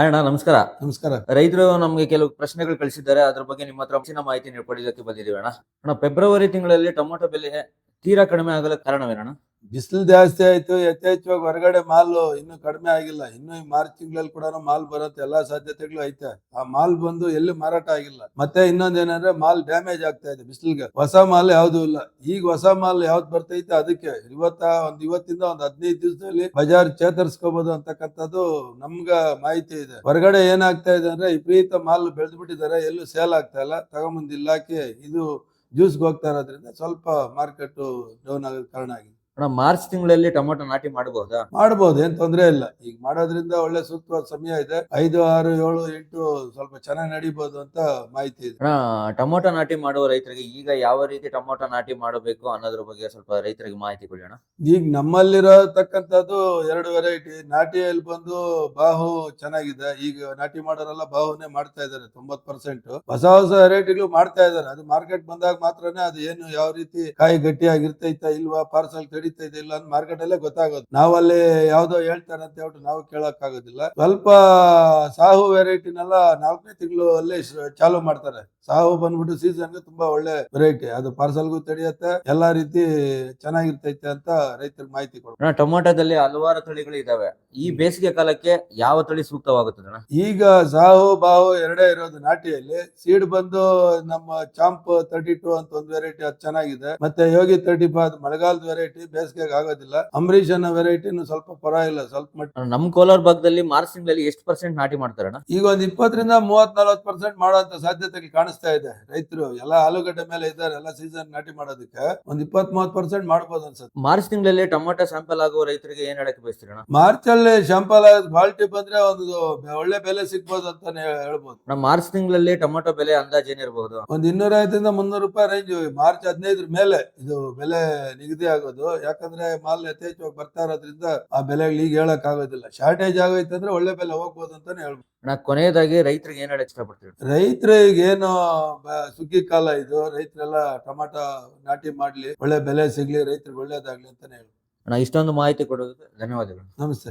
ಅಣ್ಣ ನಮಸ್ಕಾರ. ನಮಸ್ಕಾರ. ರೈತರು ನಮಗೆ ಕೆಲವು ಪ್ರಶ್ನೆಗಳು ಕಳಿಸಿದ್ದಾರೆ. ಅದ್ರ ಬಗ್ಗೆ ನಿಮ್ಮ ಹತ್ರ ಹೆಚ್ಚಿನ ಮಾಹಿತಿ ನೀಡ್ಕೊಳ್ಳೋದಕ್ಕೆ ಬಂದಿದ್ದೀವಿ ಅಣ್ಣ. ಅಣ್ಣ ಫೆಬ್ರವರಿ ತಿಂಗಳಲ್ಲಿ ಟೊಮೊಟೊ ಬೆಲೆ ತೀರಾ ಕಡಿಮೆ ಆಗಲು ಕಾರಣವೇನಣ್ಣ ಬಿಸಿಲು ಜಾಸ್ತಿ ಆಯ್ತು, ಯಥೇಚ್ಛವಾಗಿ ಹೊರಗಡೆ ಮಾಲು ಇನ್ನು ಕಡಿಮೆ ಆಗಿಲ್ಲ. ಇನ್ನು ಈ ಮಾರ್ಚ್ ತಿಂಗಳಲ್ಲಿ ಕೂಡ ಮಾಲ್ ಬರುತ್ತೆ, ಎಲ್ಲಾ ಸಾಧ್ಯತೆಗಳು ಐತೆ. ಆ ಮಾಲ್ ಬಂದು ಎಲ್ಲಿ ಮಾರಾಟ ಆಗಿಲ್ಲ. ಮತ್ತೆ ಇನ್ನೊಂದೇನಂದ್ರೆ ಮಾಲ್ ಡ್ಯಾಮೇಜ್ ಆಗ್ತಾ ಇದೆ ಬಿಸಿಲಿಗೆ. ಹೊಸ ಮಾಲ್ ಯಾವ್ದು ಇಲ್ಲ. ಈಗ ಹೊಸ ಮಾಲ್ ಯಾವ್ದು ಬರ್ತೈತೆ ಅದಕ್ಕೆ. ಇವತ್ತ ಒಂದ್ ಇವತ್ತಿಂದ ಒಂದ್ ಹದಿನೈದು ದಿವಸದಲ್ಲಿ ಬಜಾರ್ ಚೇತರಿಸ್ಕೋಬಹುದು ಅಂತಕ್ಕಂಥದ್ದು ನಮ್ಗ ಮಾಹಿತಿ ಇದೆ. ಹೊರಗಡೆ ಏನಾಗ್ತಾ ಇದೆ ಅಂದ್ರೆ ವಿಪರೀತ ಮಾಲ್ ಬೆಳೆದ್ಬಿಟ್ಟಿದ್ದಾರೆ ಎಲ್ಲೂ ಸೇಲ್ ಆಗ್ತಾ ಇಲ್ಲ. ತಗೊಂಬಂದು ಇಲಾಖೆ ಇದು ಜ್ಯೂಸ್ಗೆ ಹೋಗ್ತಾ ಇರೋದ್ರಿಂದ ಸ್ವಲ್ಪ ಮಾರ್ಕೆಟ್ ಡೌನ್ ಆಗೋದ್ ಕಾರಣ ಆಗಿದೆ. ಅಣ್ಣ ಮಾರ್ಚ್ ತಿಂಗಳಲ್ಲಿ ಟೊಮೊಟೊ ನಾಟಿ ಮಾಡಬಹುದಾ ಮಾಡಬಹುದು ಏನ್ ತೊಂದ್ರೆ ಇಲ್ಲ. ಈಗ ಮಾಡೋದ್ರಿಂದ ಒಳ್ಳೆ ಸೂಕ್ತವಾದ ಸಮಯ ಇದೆ. ಐದು ಆರು ಏಳು ಎಂಟು ಸ್ವಲ್ಪ ಚೆನ್ನಾಗಿ ನಡಿಬಹುದು ಅಂತ ಮಾಹಿತಿ ಇದೆ. ಅಣ್ಣ ಟೊಮೊಟೊ ನಾಟಿ ಮಾಡುವ ರೈತರಿಗೆ ಈಗ ಯಾವ ರೀತಿ ಟೊಮೊಟೊ ನಾಟಿ ಮಾಡಬೇಕು ಅನ್ನೋದ್ರ ಬಗ್ಗೆ ಸ್ವಲ್ಪ ರೈತರಿಗೆ ಮಾಹಿತಿ ಕೊಡಿ ಅಣ್ಣ. ಈಗ ನಮ್ಮಲ್ಲಿರತಕ್ಕಂಥದ್ದು ಎರಡು ವೆರೈಟಿ ನಾಟಿಯಲ್ಲಿ ಬಂದು ಬಾಹು ಚೆನ್ನಾಗಿದೆ. ಈಗ ನಾಟಿ ಮಾಡೋರೆಲ್ಲ ಬಾಹುನೇ ಮಾಡ್ತಾ ಇದ್ದಾರೆ ತೊಂಬತ್ ಪರ್ಸೆಂಟ್ ಹೊಸ ಹೊಸ ವೆರೈಟಿಗಳು ಮಾಡ್ತಾ ಇದ್ದಾರೆ. ಅದು ಮಾರ್ಕೆಟ್ ಬಂದಾಗ ಮಾತ್ರನೇ ಅದು ಏನು ಯಾವ ರೀತಿ ಕಾಯಿ ಗಟ್ಟಿಯಾಗಿರ್ತೈತಾ ಇಲ್ವಾ ಪಾರ್ಸಲ್ ತಡೀತಾ ಇದೆ ಇಲ್ಲ ಅಂತ ಮಾರ್ಕೆಟ್ ಅಲ್ಲೇ ಗೊತ್ತಾಗೋದು. ನಾವಲ್ಲಿ ಯಾವ್ದೋ ಹೇಳ್ತಾರೆ ಅಂತ ಹೇಳ್ಬಿಟ್ಟು ನಾವು ಕೇಳಕ್ ಆಗೋದಿಲ್ಲ. ಸ್ವಲ್ಪ ಸಾಹು ವೆರೈಟಿನೆಲ್ಲ ನಾಲ್ಕನೇ ತಿಂಗಳು ಅಲ್ಲೇ ಚಾಲು ಮಾಡ್ತಾರೆ. ಸಾಹು ಬಂದ್ಬಿಟ್ಟು ಸೀಸನ್ ತುಂಬಾ ಒಳ್ಳೆ ವೆರೈಟಿ ಅದು ಪಾರ್ಸಲ್ಗೂ ತಡೆಯುತ್ತೆ ಎಲ್ಲಾ ರೀತಿ ಚೆನ್ನಾಗಿರ್ತೈತೆ ಅಂತ ರೈತರಿಗೆ ಮಾಹಿತಿ ಕೊಡ ಟೊಮೊಟೊದಲ್ಲಿ ಹಲವಾರು ತಳಿಗಳು ಇದಾವೆ. ಈ ಬೇಸಿಗೆ ಕಾಲಕ್ಕೆ ಯಾವ ತಳಿ ಸೂಕ್ತವಾಗುತ್ತದೆ ಈಗ ಸಾಹು ಬಾಹು ಎರಡೇ ಇರೋದು ನಾಟಿಯಲ್ಲಿ. ಸೀಡ್ ಬಂದು ನಮ್ಮ ಚಾಂಪ್ ತರ್ಟಿ ಟು ಅಂತ ಒಂದು ವೆರೈಟಿ ಅದು ಚೆನ್ನಾಗಿದೆ. ಮತ್ತೆ ಯೋಗಿ ತರ್ಟಿ ಫೈವ್ ಮಳೆಗಾಲದ ವೆರೈಟಿ ಬೇಸಿಗೆಗೆ ಆಗೋದಿಲ್ಲ. ಅಂಬರೀಷ್ ಅನ್ನೋ ವೆರೈಟಿನು ಸ್ವಲ್ಪ ಪರವಾಗಿಲ್ಲ ಸ್ವಲ್ಪ ಮಟ್ಟ ನಮ್ ಕೋಲಾರ ಭಾಗದಲ್ಲಿ ಮಾರ್ಚ್ ತಿಂಗಳಲ್ಲಿ ಎಷ್ಟು ಪರ್ಸೆಂಟ್ ನಾಟಿ ಮಾಡ್ತಾರೆ ಅಣ್ಣ ಈಗ ಒಂದ್ ಇಪ್ಪತ್ತರಿಂದ ಮೂವತ್ ನಲ್ವತ್ ಪರ್ಸೆಂಟ್ ಮಾಡುವಂತ ಸಾಧ್ಯತೆ ಕಾಣಿಸ್ತಾ ಇದೆ. ರೈತರು ಎಲ್ಲ ಆಲೂಗಡ್ಡೆ ಮೇಲೆ ಇದ್ದಾರೆ ಎಲ್ಲ ಸೀಸನ್ ನಾಟಿ ಮಾಡೋದಕ್ಕೆ. ಒಂದ್ ಇಪ್ಪತ್ ಮೂವತ್ ಪರ್ಸೆಂಟ್ ಮಾಡ್ಬೋದು ಅನ್ಸುತ್ತೆ. ಮಾರ್ಚ್ ತಿಂಗಳಲ್ಲಿ ಟೊಮೊಟೊ ಸ್ಯಾಂಪಲ್ ಆಗುವ ರೈತರಿಗೆ ಏನ್ ಹೇಳಕ್ ಬಯಸ್ತೀರಿ ಅಣ್ಣ ಮಾರ್ಚ್ ಅಲ್ಲಿ ಶಾಂಪಲ್ ಕ್ವಾಲಿಟಿ ಬಂದ್ರೆ ಒಂದು ಒಳ್ಳೆ ಬೆಲೆ ಸಿಗ್ಬೋದು ಅಂತಾನೆ ಹೇಳ್ಬೋದು. ನಮ್ಮ ಮಾರ್ಚ್ ತಿಂಗಳಲ್ಲಿ ಟೊಮೊಟೊ ಬೆಲೆ ಅಂದಾಜ್ ಏನಿರಬಹುದು ಒಂದ್ ಇನ್ನೂರ ಐದರಿಂದ ಮುನ್ನೂರು ರೂಪಾಯಿ ರೇಂಜ್ ಮಾರ್ಚ್ ಹದಿನೈದರ ಮೇಲೆ ಇದು ಬೆಲೆ ನಿಗದಿ ಆಗೋದು. ಯಾಕಂದ್ರೆ ಮಾಲ್ ಯಥೇಚ್ಛವಾಗಿ ಬರ್ತಾ ಇರೋದ್ರಿಂದ ಆ ಬೆಲೆಗಳು ಈಗ ಹೇಳಕ್ ಆಗೋದಿಲ್ಲ. ಶಾರ್ಟೇಜ್ ಆಗೋಯ್ತು ಅಂದ್ರೆ ಒಳ್ಳೆ ಬೆಲೆ ಹೋಗ್ಬೋದು ಅಂತಾನೆ ಹೇಳ್ಬೋದು. ನಾ ಕೊನೆಯದಾಗಿ ರೈತರಿಗೆ ಏನ್ ಹೇಳಕ್ ಇಷ್ಟಪಡ್ತೀವಿ ರೈತರಿಗೆ ಏನು ಸುಗ್ಗಿ ಕಾಲ ಇದು ರೈತರೆಲ್ಲ ಟೊಮಾಟೊ ನಾಟಿ ಮಾಡ್ಲಿ ಒಳ್ಳೆ ಬೆಲೆ ಸಿಗ್ಲಿ ರೈತರಿಗೆ ಒಳ್ಳೇದಾಗ್ಲಿ ಅಂತಾನೆ ಹೇಳ್ಬೋದು. ಅಣ್ಣ ಇಷ್ಟೊಂದು ಮಾಹಿತಿ ಕೊಡೋದಕ್ಕೆ ಧನ್ಯವಾದಗಳು. ನಮಸ್ತೆ.